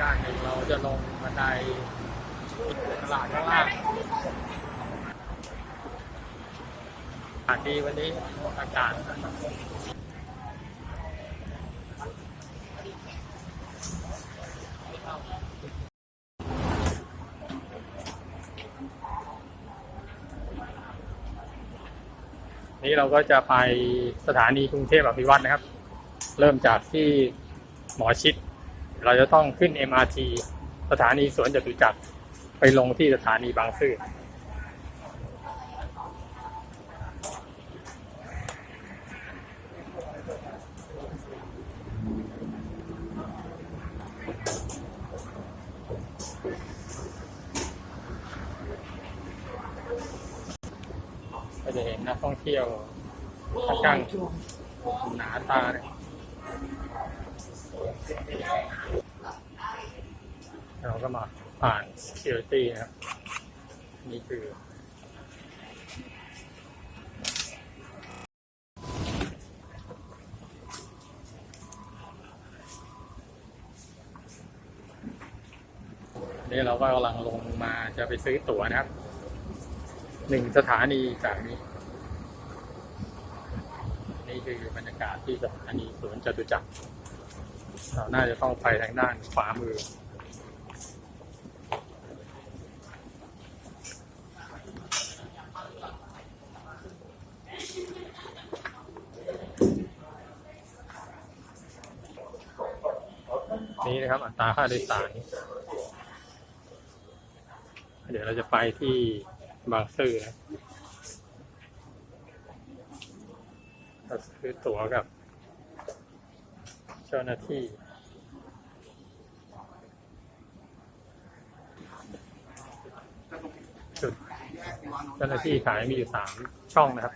ด้านหนึ่งเราจะลงบันไดตลาดข้างล่างอากาศดีวันนี้อากาศนี้เราก็จะไปสถานีกรุงเทพอภิวัตนะครับ เริ่มจากที่หมอชิด เราจะต้องขึ้น MRT สถานีสวนจตุจักรไปลงที่สถานีบางซื่อก็จะเห็นนักท่องเที่ยวข้างหนาตาเนี่ย เราก็มาผ่าน security นะครับนี่คือ นี่เราก็กำลังลงมาจะไปซื้อตั๋วนะครับ หนึ่งสถานีจากนี้ นี่คือบรรยากาศที่สถานีสวนจตุจักรเราน่าจะต้องไปทางด้านขวามือ นี่นะครับ อัตราค่าโดยสาร เดี๋ยวเราจะไปที่บางซื่อนะเราซื้อตั๋วกับ เจ้าหน้าที่จุดเจ้าหน้าที่ขายมีอยู่สามช่องนะครับ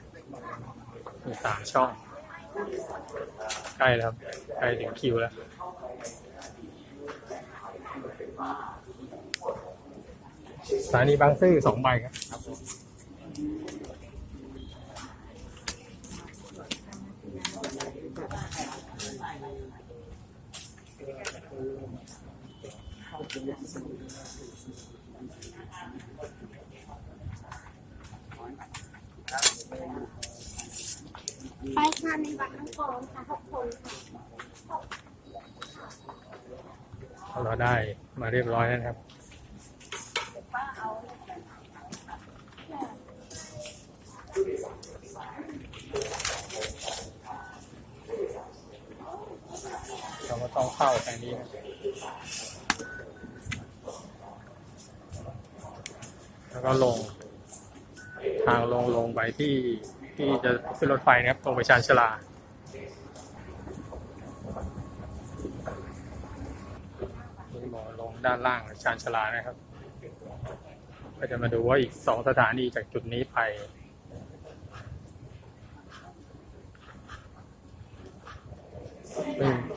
มีสามช่อง ใกล้แล้วครับ ใกล้ถึงคิวแล้ว สถานีบางซื่อสองใบครับไปค่ะในบัตรทั้งกองค่ะทุกคนค่ะเราได้ มาเรียบร้อยแล้วนะครับ เราก็ต้องเข้าทางนี้นะแล้วก็ลง ทางลงลงไปที่ที่จะขึ้นรถไฟนะครับ ตรงไปชานชาลา นี่หมอลง ด้านล่างชานชลานะครับ ก็จะมาดูว่าอีกสองสถานีจากจุดนี้ไป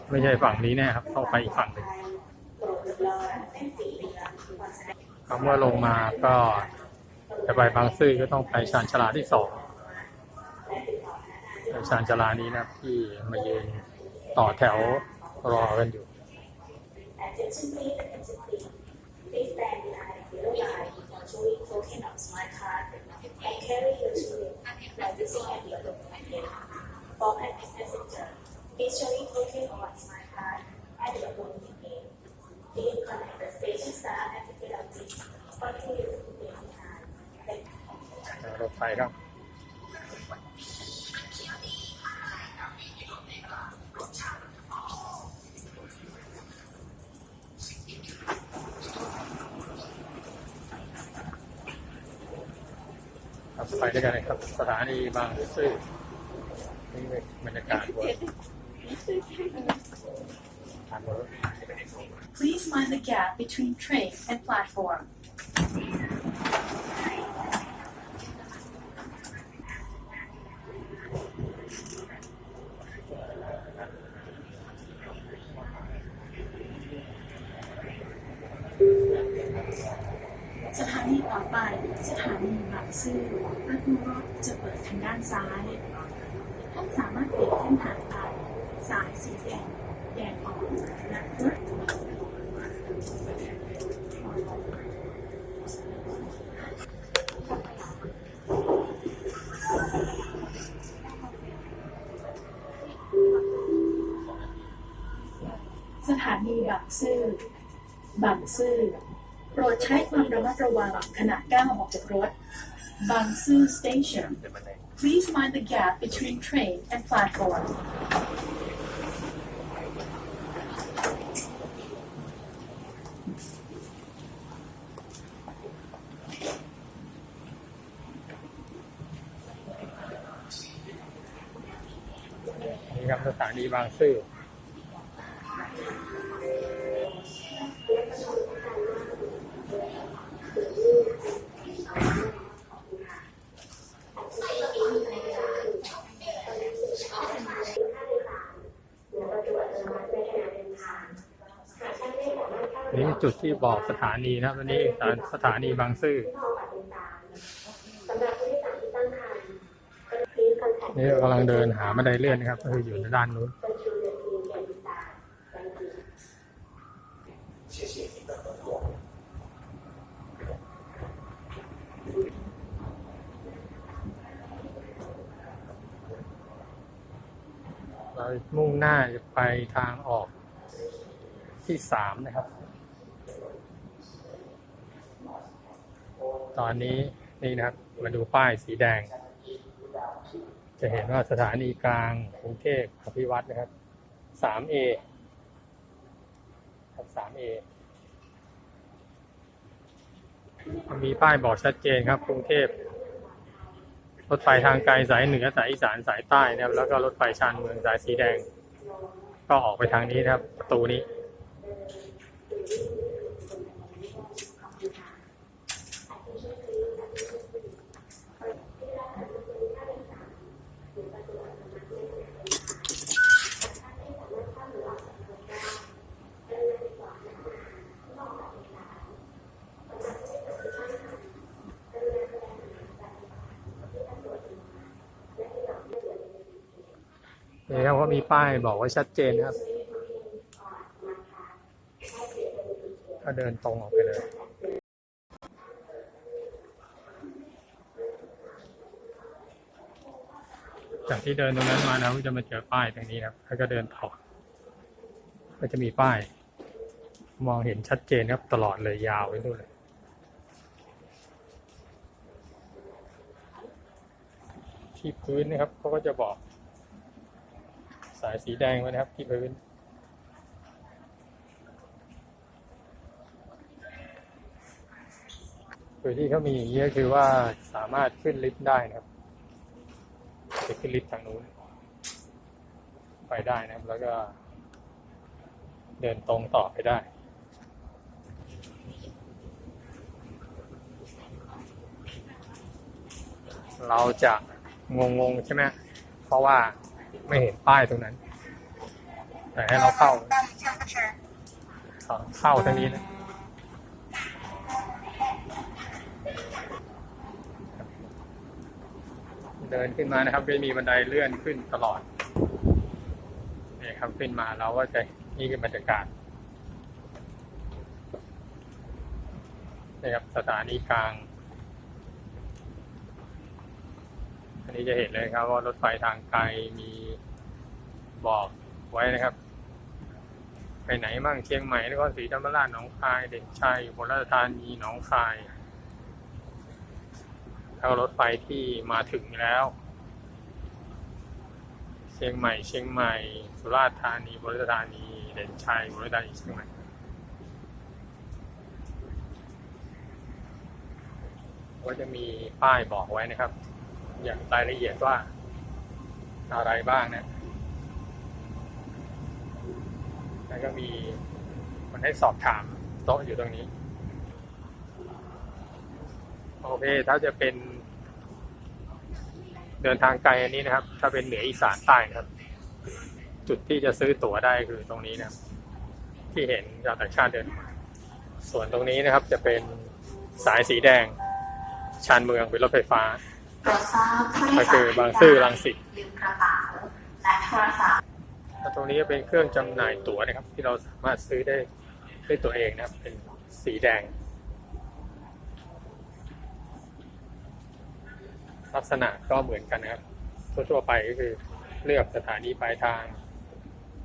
ไม่ใช่ฝั่งนี้แน่ครับต้องไปอีกฝั่งหนึ่งคำว่าลงมาก็จะไปบางซื่อก็ต้องไปชานชลาที่สองชานชลานี้นะที่มายืนต่อแถวรอกันอยู่ showing token of smart card and carry your children while using at the appropriate time. For panic passenger, please showing token of smart card at the appropriate gate. Please contact the station staff at the gate of this for clear waiting time. Thank you. รถไฟครับ ไปด้วยกันเลยครับ สถานีบางซื่อนี่บรรยากาศบน Please mind the gap between train and platform. ทางด้านซ้าย ท่านสามารถเปลี่ยนเส้นทางไปสายสีแดงแดงออกนะครับสถานีบางซื่อบางซื่อ โปรดใช้ความระมัดระวังขณะก้าวออกจากรถ บางซื่อ station Please mind the gap between train and platform นี่ครับสถานีบางซื่อ นี่จุดที่บอกสถานีนะครับอันนี้สถานีบางซื่อนี่กำลังเดินหาบันไดเลื่อนนะครับก็คืออยู่ในด้านนู้นเรามุ่งหน้าจะไปทางออกที่สามนะครับ ตอนนี้นี่นะครับ มาดูป้ายสีแดง จะเห็นว่าสถานีกลางกรุงเทพอภิวัตรนะครับ 3A ครับ 3A มีป้ายบอกชัดเจนครับ กรุงเทพรถไฟทางไกลสายเหนือสายอีสานสายใต้นะครับ แล้วก็รถไฟชานเมืองสายสีแดง ก็ออกไปทางนี้นะครับ ประตูนี้ นี่ครับว่ามีป้ายบอกไว้ชัดเจนนะครับ ก็เดินตรงออกไปเลยจากที่เดินตรงนั้นมานะก็จะมาเจอป้ายตรงนี้ครับแล้วก็เดินต่อก็จะมีป้าย มองเห็นชัดเจนครับตลอดเลยยาวไปนู่นเลยที่พื้นนะครับเขาก็จะบอก สายสีแดงไว้นะครับที่พื้นคือที่เขามีอย่างนี้ก็คือว่าสามารถขึ้นลิฟต์ได้นะครับจะขึ้นลิฟต์ทางนู้น ไปได้นะครับ แล้วก็เดินตรงต่อไปได้เราจะงงๆใช่ไหมเพราะว่า ไม่เห็นป้ายตรงนั้น แต่ให้เราเข้าเข้าทางนี้นะเดินขึ้นมานะครับจะมีบันไดเลื่อนขึ้นตลอดนี่ครับขึ้นมาเราก็จะนี่คือบรรยากาศนี่ครับสถานีกลาง นี้จะเห็นเลยครับว่ารถไฟทางไกลมีบอกไว้นะครับ ไปไหนบ้างเชียงใหม่นครศรีธรรมราชหนองคาย เด่นชัยอุบลราชธานีหนองคายแล้วรถไฟที่มาถึงแล้ว เชียงใหม่ เชียงใหม่ สุราษฎร์ธานีอุบลราชธานี เด่นชัยอุบลราชธานีเชียงใหม่ก็จะมีป้ายบอกไว้นะครับ อย่างรายละเอียดว่าอะไรบ้างนะแล้วก็มีคนให้สอบถามโต๊ะอยู่ตรงนี้ โอเค ถ้าจะเป็น เดินทางไกลอันนี้นะครับ ถ้าเป็นเหนืออีสานใต้นะครับ จุดที่จะซื้อตั๋วได้คือตรงนี้นะครับ ที่เห็นชาวต่างชาติเดิน ส่วนตรงนี้นะครับจะเป็นสายสีแดง ชานเมืองเป็นรถไฟฟ้า โปรดทราบผู้โดก็ยคืสาอรบางซื่อรังสิตลืมกระเป๋าและโทรศัพท์แล้วตรงนี้ก็เป็นเครื่องจำหน่ายตั๋วนะครับ ที่เราสามารถซื้อได้ด้วยตัวเองนะครับ เป็นสีแดง ลักษณะก็เหมือนกันนะครับ ทั่วๆไปก็คือเลือกสถานีปลายทาง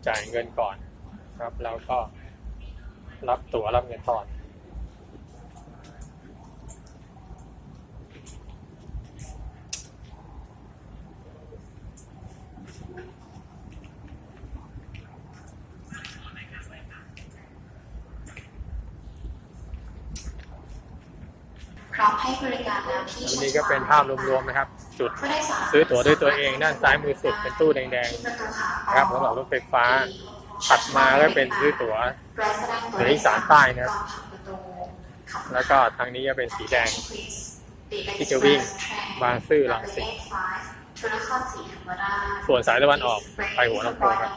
จ่ายเงินก่อนสครับ แล้วก็รับตั๋วรับเงินทอน พร้อมให้บริการแล้วที่ อั นี้ก็เป็นภาพรวมๆนะครับ จุดซื้อตั๋วด้วยตัวเองด้านซ้ายมือสุดเป็นตู้แดงๆนะครับสำหรับรถไฟฟ้าถัดมาก็เป็นซื้อตั๋วเหนืออีสานใต้นะครับ แล้วก็ทางนี้ก็เป็นสีแดง ที่จะวิ่งบางซื่อรังสิตส่วนสายตะวันออกไปหัวลำโพงครับ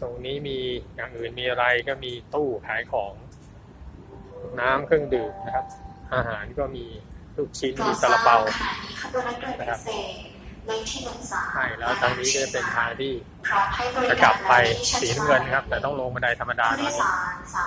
ตรงนี้มีอย่างอื่นมีอะไรก็มีตู้ขายของ น้ำเครื่องดื่มนะครับ อาหารก็มี ลูกชิ้นมีซาลาเปานะครับใช่แล้วทางนี้ก็จะเป็นทางที่จะกลับไปสีน้ำเงินครับ แต่ต้องลงบันไดธรรมดาหน่ผู้โดอยยสารสา